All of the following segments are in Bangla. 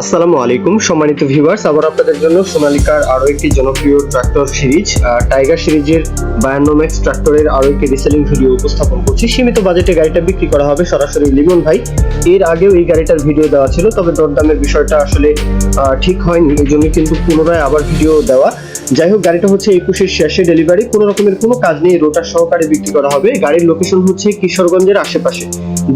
আসসালামু আলাইকুম, সম্মানিত ভিউয়ার্স আবার আপনাদের জন্য সোনালিকার আরও একটি জনপ্রিয় ট্রাক্টর সিরিজ টাইগার সিরিজের বায়ান্ন ম্যাক্স ট্রাক্টরের আরও একটি রিসেলিং ভিডিও উপস্থাপন করছি। সীমিত বাজেটে গাড়িটা বিক্রি করা হবে সরাসরি লিমন ভাই। এর আগেও এই গাড়িটার ভিডিও দেওয়া ছিল, তবে দরদামের বিষয়টা আসলে ঠিক হয়নি এই জন্য কিন্তু পুনরায় আবার ভিডিও দেওয়া। যাই হোক, গাড়িটা হচ্ছে একুশের শেষে ডেলিভারি কোনো রকমের কোনো কাজ নেই রোটার সহকারে বিক্রি করা হবে। গাড়ির লোকেশন হচ্ছে কিশোরগঞ্জের আশেপাশে।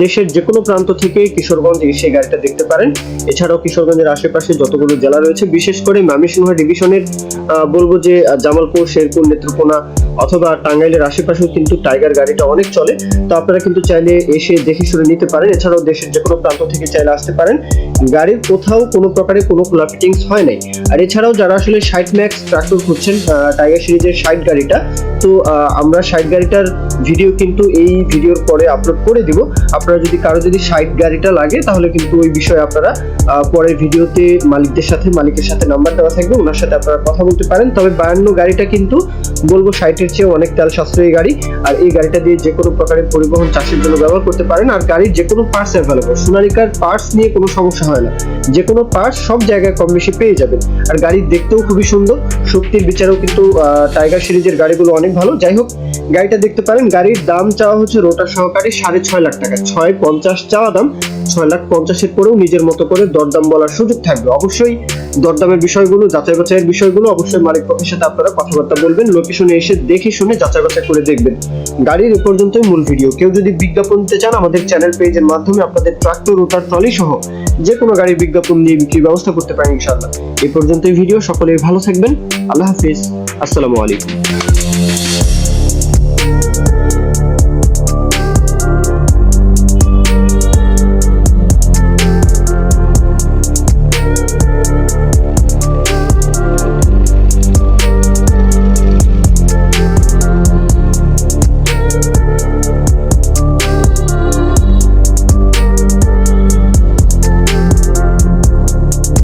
দেশের যে কোনো প্রান্ত থেকে কিশোরগঞ্জ এসে গাড়িটা দেখতে পারেন। এছাড়াও কিশোরগঞ্জের আশেপাশে যতগুলো জেলা রয়েছে, বিশেষ করে ময়মনসিংহ ডিভিশনের বলব যে, জামালপুর, শেরপুর, নেত্রকোনা অথবা টাঙ্গাইলের আশেপাশেও কিন্তু টাইগার গাড়িটা অনেক চলে। তো আপনারা কিন্তু চাইলে এসে দেখে শুনে নিতে পারেন। এছাড়াও দেশের যে কোনো প্রান্ত থেকে চাইলে আসতে পারেন। গাড়ির কোথাও কোনো প্রকারে কোনো খোলা ফিটিংস হয় নাই। আর এছাড়াও যারা আসলে ষাট ম্যাক্স ট্রাক্টর খুঁজছেন টাইগার সিরিজের সাইড গাড়িটা। তো আহ, আমরা ষাট গাড়িটার ভিডিও কিন্তু এই ভিডিওর পরে আপলোড করে দিব। আপনারা যদি কারও যদি ষাট গাড়িটা লাগে তাহলে কিন্তু ওই বিষয়ে আপনারা পরের ভিডিওতে মালিকদের সাথে মালিকের সাথে নাম্বার দেওয়া থাকবে ওনার সাথে আপনারা কথা বলতে পারেন। তবে বায়ান্ন গাড়িটা কিন্তু বলব ষাটের চেয়ে অনেক তেল সাশ্রয়ী গাড়ি। আর এই গাড়িটা দিয়ে যে কোনো প্রকারের পরিবহন চাষের জন্য ব্যবহার করতে পারেন। আর গাড়ির যে কোনো পার্টস অ্যাভেলেবল সোনালিকার পার্টস নিয়ে কোনো সমস্যা হয় না। যে কোনো পার্টস সব জায়গায় কম বেশি পেয়ে যাবেন। আর গাড়ি দেখতেও খুবই সুন্দর। শক্তির বিচারেও কিন্তু টাইগার সিরিজের গাড়িগুলো অনেক ভালো। যাই হোক, গাড়িটা দেখতে পারেন, গাড়ির দাম চাওয়া হচ্ছে রোটার সহকারে সাড়ে ছয় লাখ টাকা। ছয় পঞ্চাশ চাওয়া দাম, ছয় লাখ পঞ্চাশের পরেও নিজের মতো করে দরদাম বলার সুযোগ থাকবে। অবশ্যই দরদামের বিষয়গুলো, যাচাই বাছাইয়ের বিষয়গুলো অবশ্যই মালিক পক্ষের সাথে আপনারা কথাবার্তা বলবেন, লোকেশনে এসে দেখে শুনে যাচাই বাছাই করে দেখবেন। গাড়ির এ মূল ভিডিও। কেউ যদি বিজ্ঞাপন দিতে চান, আমাদের চ্যানেল পেজের মাধ্যমে আপনাদের ট্রাক্টর ও তার ট্রলি সহ যে কোনো গাড়ির বিজ্ঞাপন নিয়ে বিক্রির ব্যবস্থা করতে পারেন ইনশাআল্লাহ। এ পর্যন্তই ভিডিও। সকলে ভালো থাকবেন। আল্লাহ হাফিজ। আসসালামু আলাইকুম।